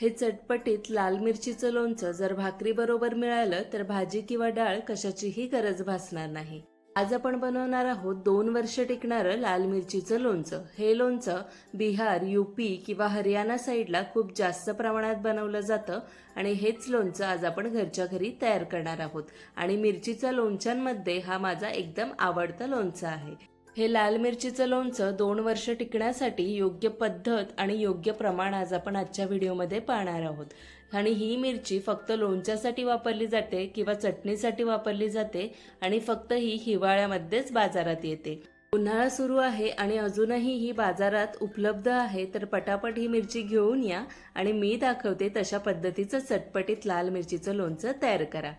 हे चटपटीत लाल मिरचीचं लोणचं जर भाकरीबरोबर मिळालं तर भाजी किंवा डाळ कशाचीही गरज भासणार नाही. आज आपण बनवणार आहोत दोन वर्ष टिकणारं लाल मिरचीचं लोणचं. हे लोणचं बिहार यूपी किंवा हरियाणा साईडला खूप जास्त प्रमाणात बनवलं जातं आणि हेच लोणचं आज आपण घरच्या घरी तयार करणार आहोत. आणि मिरचीच्या लोणच्यांमध्ये हा माझा एकदम आवडता लोणचं आहे. हे लाल मिरचीचं लोणचं दोन वर्ष टिकण्यासाठी योग्य पद्धत आणि योग्य प्रमाण आज आपण आजच्या व्हिडिओमध्ये पाहणार आहोत. आणि ही मिरची फक्त लोणच्यासाठी वापरली जाते किंवा चटणीसाठी वापरली जाते आणि फक्त ही हिवाळ्यामध्येच बाजारात येते. उन्हाळा सुरू आहे आणि अजूनही ही बाजारात उपलब्ध आहे तर पटापट ही मिरची घेऊन या आणि मी दाखवते तशा पद्धतीचं चटपटीत लाल मिरचीचं लोणचं तयार करा.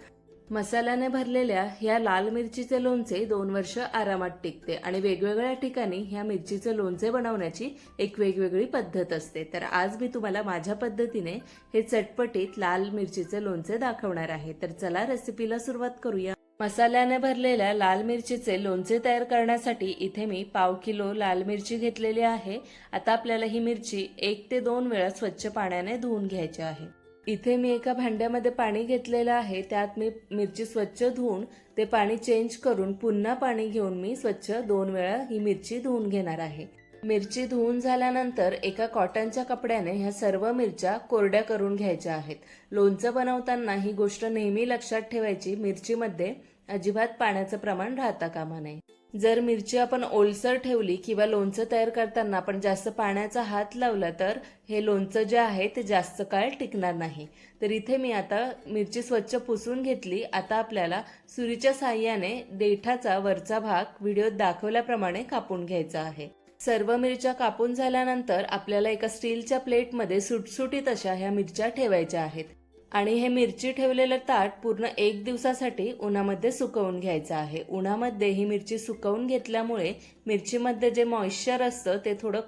मसाल्याने भरलेल्या ह्या लाल मिरचीचे लोणचे दोन वर्ष आरामात टिकते आणि वेगवेगळ्या ठिकाणी ह्या मिरचीचे लोणचे बनवण्याची एक वेगवेगळी पद्धत असते. तर आज मी तुम्हाला माझ्या पद्धतीने हे चटपटीत लाल मिरचीचे लोणचे दाखवणार आहे. तर चला रेसिपीला सुरुवात करूया. मसाल्याने भरलेल्या लाल मिरचीचे लोणचे तयार करण्यासाठी इथे मी पाव किलो लाल मिरची घेतलेली आहे. आता आपल्याला ही मिरची एक ते दोन वेळा स्वच्छ पाण्याने धुवून घ्यायची आहे. इथे मी एका भांड्यामध्ये पाणी घेतलेलं आहे. त्यात मी मिरची स्वच्छ धुवून ते पाणी चेंज करून पुन्हा पाणी घेऊन मी स्वच्छ दोन वेळा ही मिरची धुवून घेणार आहे. मिरची धुवून झाल्यानंतर एका कॉटनच्या कपड्याने ह्या सर्व मिरच्या कोरड्या करून घ्यायच्या आहेत. लोणचं बनवताना ही गोष्ट नेहमी लक्षात ठेवायची मिरचीमध्ये अजिबात पाण्याचं प्रमाण राहता कामा नये. जर मिरची आपण ओलसर ठेवली किंवा लोणचं तयार करताना आपण जास्त पाण्याचा हात लावला तर हे लोणचं जे आहे ते जास्त काळ टिकणार नाही. तर इथे मी आता मिरची स्वच्छ पुसून घेतली. आता आपल्याला सुरीच्या साह्याने देठाचा वरचा भाग व्हिडिओत दाखवल्याप्रमाणे कापून घ्यायचा आहे. सर्व मिरच्या कापून झाल्यानंतर आपल्याला एका स्टीलच्या प्लेटमध्ये सुटसुटीत अशा ह्या मिरच्या ठेवायच्या आहेत. आणि हे मिरची ठेवलेलं ताट पूर्ण एक दिवसासाठी उन्हामध्ये सुकवून घ्यायचं आहे. उन्हामध्ये ही मिरची सुकवून घेतल्यामुळे मिरचीमध्ये जे मॉइश्चर असतं ते थोडं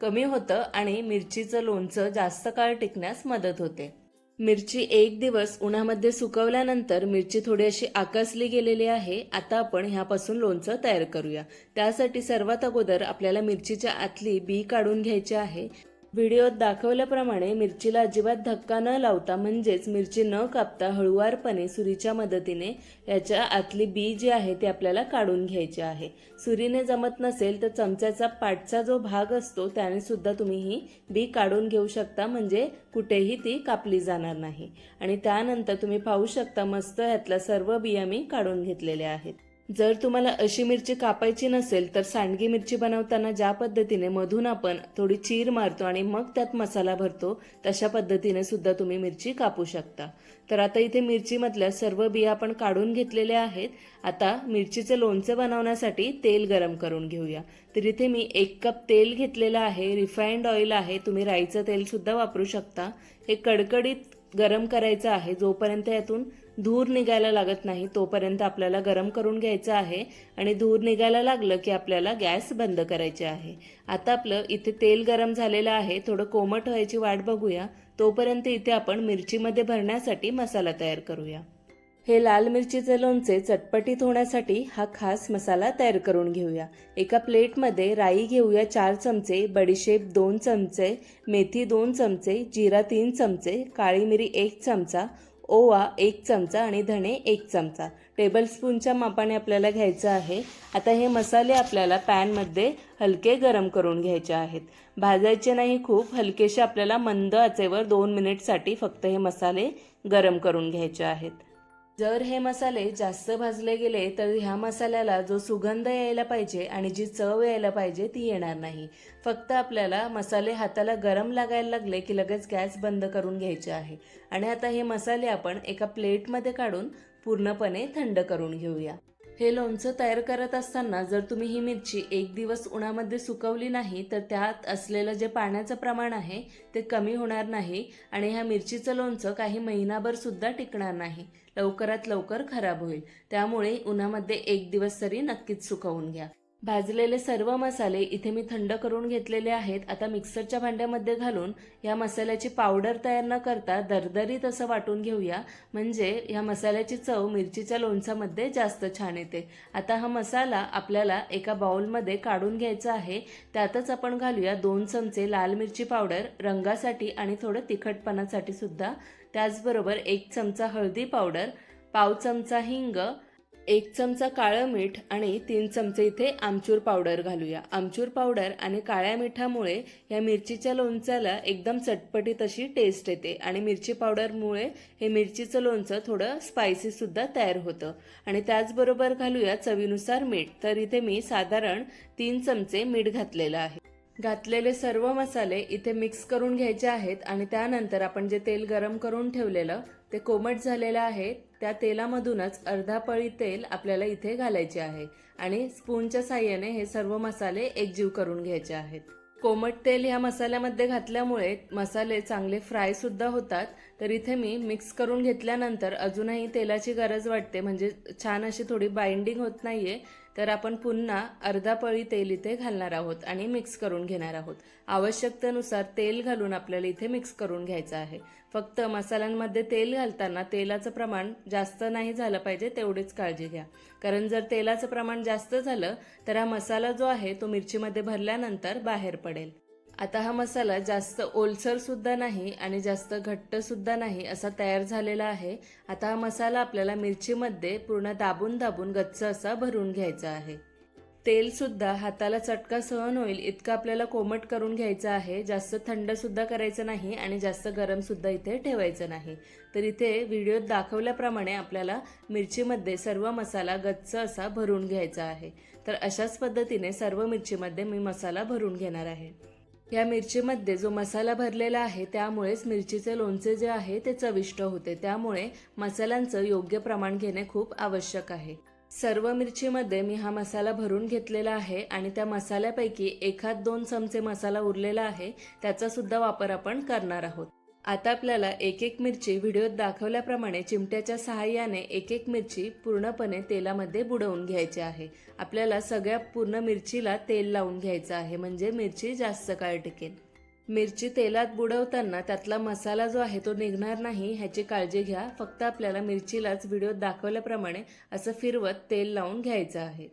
कमी होतं आणि मिरचीचं लोणचं जास्त काळ टिकण्यास मदत होते. मिरची एक दिवस उन्हामध्ये सुकवल्यानंतर मिरची थोडी अशी आकसली गेलेली आहे. आता आपण ह्यापासून लोणचं तयार करूया. त्यासाठी सर्वात अगोदर आपल्याला मिरचीच्या आतली बी काढून घ्यायची आहे. व्हिडिओत दाखवल्याप्रमाणे मिरचीला अजिबात धक्का न लावता म्हणजेच मिरची न कापता हळुवारपणे सुरीच्या मदतीने याच्या आतली बी जी आहे ती आपल्याला काढून घ्यायची आहे. सुरीने जमत नसेल तर चमच्याचा पाठचा जो भाग असतो त्याने सुद्धा तुम्ही ही बी काढून घेऊ शकता म्हणजे कुठेही ती कापली जाणार नाही. आणि त्यानंतर तुम्ही पाहू शकता मस्त ह्यातल्या सर्व बिया मी काढून घेतलेल्या आहेत. जर तुम्हाला अशी मिरची कापायची नसेल तर सांडगी मिरची बनवताना ज्या पद्धतीने मधून आपण थोडी चीर मारतो आणि मग त्यात मसाला भरतो तशा पद्धतीने सुद्धा तुम्ही मिरची कापू शकता. तर आता इथे मिरचीमधल्या सर्व बिया आपण काढून घेतलेल्या आहेत. आता मिरचीचे लोणचे बनवण्यासाठी तेल गरम करून घेऊया. तर इथे मी एक कप तेल घेतलेलं आहे रिफाईंड ऑइल आहे. तुम्ही राईचं तेलसुद्धा वापरू शकता. हे कडकडीत गरम करायचं आहे जोपर्यंत यातून धूर निघायला लागत नाही तोपर्यंत आपल्याला गरम करून घ्यायचं आहे आणि धूर निघायला लागलं की आपल्याला गॅस बंद करायचे आहे. आता आपलं इथे तेल गरम झालेलं आहे थोडं कोमट व्हायची वाट बघूया. तोपर्यंत इथे आपण मिरचीमध्ये भरण्यासाठी मसाला तयार करूया. हे लाल मिरचीचे लोणचे चटपटीत होण्यासाठी हा खास मसाला तयार करून घेऊया. एका प्लेटमध्ये राई घेऊया चार चमचे बडीशेप दोन चमचे मेथी दोन चमचे जिरा तीन चमचे काळी मिरी एक चमचा ओवा एक चमचा आणि धणे एक चमचा. टेबलस्पूनच्या मापाने आपल्याला घ्यायचं आहे. आता हे मसाले आपल्याला पॅनमध्ये हलके गरम करून घ्यायचे आहेत. भाजायचे नाही खूप हलकेसे आपल्याला मंद आचेवर दोन मिनिटसाठी फक्त हे मसाले गरम करून घ्यायचे आहेत. जर हे मसाले जास्त भाजले गेले तर ह्या मसाल्याला जो सुगंध यायला पाहिजे आणि जी चव यायला पाहिजे ती येणार नाही. फक्त आपल्याला मसाले हाताला गरम लागायला लागले की लगेच गॅस बंद करून घ्यायचे आहे. आणि आता हे मसाले आपण एका प्लेटमध्ये काढून पूर्णपणे थंड करून घेऊया. हे लोणचं तयार करत असताना जर तुम्ही ही मिरची एक दिवस उन्हामध्ये सुकवली नाही तर त्यात असलेलं जे पाण्याचं प्रमाण आहे ते कमी होणार नाही आणि ह्या मिरचीचं लोणचं काही महिनाभर सुद्धा टिकणार नाही. लवकरात लवकर खराब होईल. त्यामुळे उन्हामध्ये एक दिवस तरी नक्कीच सुकवून घ्या. भाजलेले सर्व मसाले इथे मी थंड करून घेतलेले आहेत. आता मिक्सरच्या भांड्यामध्ये घालून या मसाल्याची पावडर तयार न करता दरदरीत असं वाटून घेऊया. म्हणजे या मसाल्याची चव मिरचीच्या लोणचामध्ये जास्त छान येते. आता हा मसाला आपल्याला एका बाउलमध्ये काढून घ्यायचा आहे. त्यातच आपण घालूया दोन चमचे लाल मिरची पावडर रंगासाठी आणि थोडं तिखटपणासाठी सुद्धा. त्याचबरोबर एक चमचा हळदी पावडर पाव चमचा हिंग एक चमचा काळं मीठ आणि तीन चमचे इथे आमचूर पावडर घालूया. आमचूर पावडर आणि काळ्या मिठामुळे या मिरचीच्या लोणच्याला एकदम चटपटीत अशी टेस्ट येते आणि मिरची पावडरमुळे हे मिरचीचं लोणचं थोडं स्पायसीसुद्धा तयार होतं. आणि त्याचबरोबर घालूया चवीनुसार मीठ. तर इथे मी साधारण तीन चमचे मीठ घातलेलं आहे. घातलेले सर्व मसाले इथे मिक्स करून घ्यायचे आहेत आणि त्यानंतर आपण जे तेल गरम करून ठेवलेलं ते कोमट झालेलं आहे त्या तेलामधूनच अर्धा पळी तेल आपल्याला इथे घालायचे आहे आणि स्पूनच्या साह्याने हे सर्व मसाले एकजीव करून घ्यायचे आहेत. कोमट तेल ह्या मसाल्यामध्ये घातल्यामुळे मसाले चांगले फ्राय सुद्धा होतात. तर इथे मी मिक्स करून घेतल्यानंतर अजूनही तेलाची गरज वाटते. म्हणजे छान अशी थोडी बाइंडिंग होत नाहीये. तर आपण पुन्हा अर्धा पळी तेल इथे घालणार आहोत आणि मिक्स करून घेणार आहोत. आवश्यकतेनुसार तेल घालून आपल्याला इथे मिक्स करून घ्यायचं आहे. फक्त मसाल्यांमध्ये तेल घालताना तेलाचं प्रमाण जास्त नाही झालं पाहिजे तेवढीच काळजी घ्या. कारण जर तेलाचं प्रमाण जास्त झालं तर हा मसाला जो आहे तो मिरचीमध्ये भरल्यानंतर बाहेर पडेल. आता हा मसाला जास्त ओलसर सुद्धा नाही आणि जास्त घट्ट सुद्धा नाही असा तयार झालेला आहे. आता हा मसाला आपल्याला मिरचीमध्ये पूर्ण दाबून दाबून गच्च असा भरून घ्यायचा आहे. तेलसुद्धा हाताला चटका सहन होईल इतकं आपल्याला कोमट करून घ्यायचं आहे. जास्त थंडसुद्धा करायचं नाही आणि जास्त गरमसुद्धा इथे ठेवायचं नाही. तर इथे व्हिडिओत दाखवल्याप्रमाणे आपल्याला मिरचीमध्ये सर्व मसाला गच्च असा भरून घ्यायचा आहे. तर अशाच पद्धतीने सर्व मिरचीमध्ये मी मसाला भरून घेणार आहे. या मिरचीमध्ये जो मसाला भरलेला आहे त्यामुळेच मिरचीचे लोणचे जे आहे ते चविष्ट होते. त्यामुळे मसाल्यांचं योग्य प्रमाण घेणे खूप आवश्यक आहे. सर्व मिरचीमध्ये मी हा मसाला भरून घेतलेला आहे आणि त्या मसाल्यापैकी एखाद दोन चमचे मसाला उरलेला आहे त्याचा सुद्धा वापर आपण करणार आहोत. आता आपल्याला एक एक मिरची व्हिडिओत दाखवल्याप्रमाणे चिमट्याच्या सहाय्याने एक एक मिरची पूर्णपणे तेलामध्ये बुडवून घ्यायची आहे. आपल्याला सगळ्या पूर्ण मिरचीला तेल लावून घ्यायचं आहे म्हणजे मिरची जास्त काळ टिकेल. मिरची तेलात बुडवताना त्यातला मसाला जो आहे तो निघणार नाही ह्याची काळजी घ्या. फक्त आपल्याला मिरचीलाच व्हिडिओत दाखवल्याप्रमाणे असं फिरवत तेल लावून घ्यायचं आहे.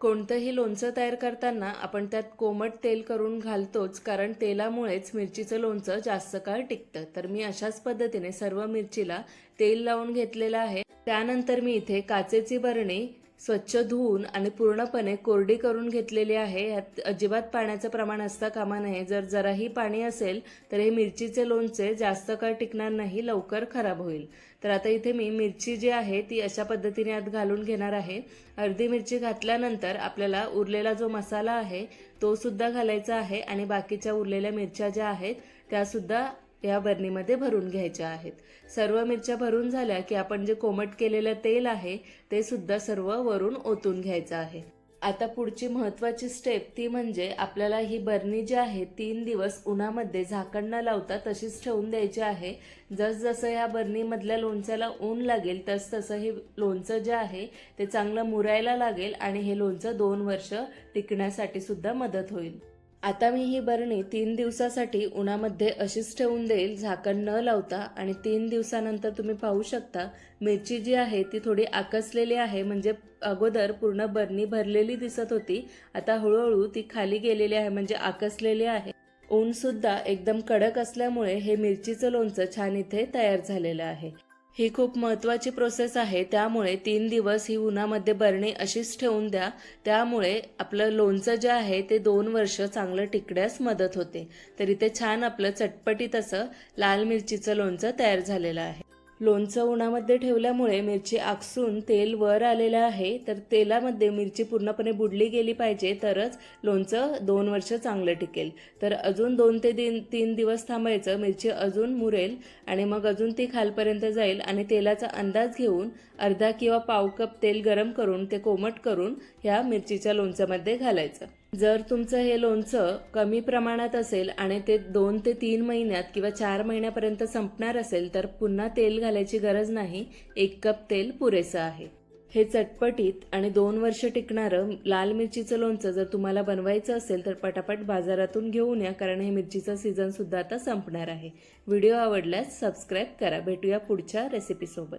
कोणतंही लोणचं तयार करताना आपण त्यात कोमट तेल करून घालतोच कारण तेलामुळेच मिरचीचं लोणचं जास्त काळ टिकतं. तर मी अशाच पद्धतीने सर्व मिरचीला तेल लावून घेतलेलं आहे. त्यानंतर मी इथे काचेची बरणी स्वच्छ धुवून आणि पूर्णपणे कोरडी करून घेतलेली आहे यात अजिबात पाण्याचं प्रमाण असता कामा नये. जर जराही पाणी असेल तर हे मिरचीचे लोणचे जास्त काळ टिकणार नाही लवकर खराब होईल. तर आता इथे मी मिरची जी आहे ती अशा पद्धतीने आत घालून घेणार आहे. अर्धी मिरची घातल्यानंतर आपल्याला उरलेला जो मसाला आहे तो सुद्धा घालायचा आहे आणि बाकीच्या उरलेल्या मिरच्या ज्या आहेत त्यासुद्धा या बरणीमध्ये भरून घ्यायच्या आहेत. सर्व मिरच्या भरून झाल्या की आपण जे कोमट केलेलं तेल आहे ते सुद्धा सर्व वरून ओतून घ्यायचं आहे. आता पुढची महत्वाची स्टेप ती म्हणजे आपल्याला ही बरणी जी आहे तीन दिवस उन्हामध्ये झाकण न लावता तशीच ठेवून द्यायची आहे. जसजसं या बरणीमधल्या लोणच्याला ऊन लागेल तस तसं हे लोणचं जे आहे ते चांगलं मुरायला लागेल आणि हे लोणचं दोन वर्ष टिकण्यासाठी सुद्धा मदत होईल. आता मी ही बरणी तीन दिवसासाठी उन्हामध्ये अशीच ठेवून देईल झाकण न लावता. आणि तीन दिवसानंतर तुम्ही पाहू शकता मिरची जी आहे ती थोडी आकसलेली आहे. म्हणजे अगोदर पूर्ण बरणी भरलेली दिसत होती. आता हळूहळू ती खाली गेलेली आहे म्हणजे आकसलेली आहे. ऊन सुद्धा एकदम कडक असल्यामुळे हे मिरचीचं लोणचं छान इथे तयार झालेलं आहे. ही खूप महत्त्वाची प्रोसेस आहे. त्यामुळे तीन दिवस ही उन्हामध्ये बरणी अशीच ठेवून द्या. त्यामुळे आपलं लोणचं जे आहे ते दोन वर्ष चांगलं टिकण्यास मदत होते. तर इथे छान आपलं चटपटीत असं लाल मिरचीचं लोणचं तयार झालेलं आहे. लोणचं उन्हामध्ये ठेवल्यामुळे मिरची आकसून तेल वर आलेलं आहे. तर तेलामध्ये मिरची पूर्णपणे बुडली गेली पाहिजे तरच लोणचं दोन वर्ष चांगलं टिकेल. तर अजून दोन ते दिन तीन दिवस थांबायचं मिरची अजून मुरेल आणि मग अजून ती खालपर्यंत जाईल आणि तेलाचा अंदाज घेऊन अर्धा किंवा पाव कप तेल गरम करून ते कोमट करून ह्या मिरचीच्या लोणच्यामध्ये घालायचं. जर तुमचं हे लोणचं कमी प्रमाणात असेल आणि ते दोन ते तीन महिन्यात किंवा चार महिन्यापर्यंत संपणार असेल तर पुन्हा तेल घालायची गरज नाही. एक कप तेल पुरेसं आहे. हे चटपटीत आणि दोन वर्ष टिकणारं लाल मिरचीचं लोणचं जर तुम्हाला बनवायचं असेल तर पटापट बाजारातून घेऊन या कारण हे मिरचीचा सीझनसुद्धा आता संपणार आहे. व्हिडिओ आवडल्यास सबस्क्राईब करा. भेटूया पुढच्या रेसिपीसोबत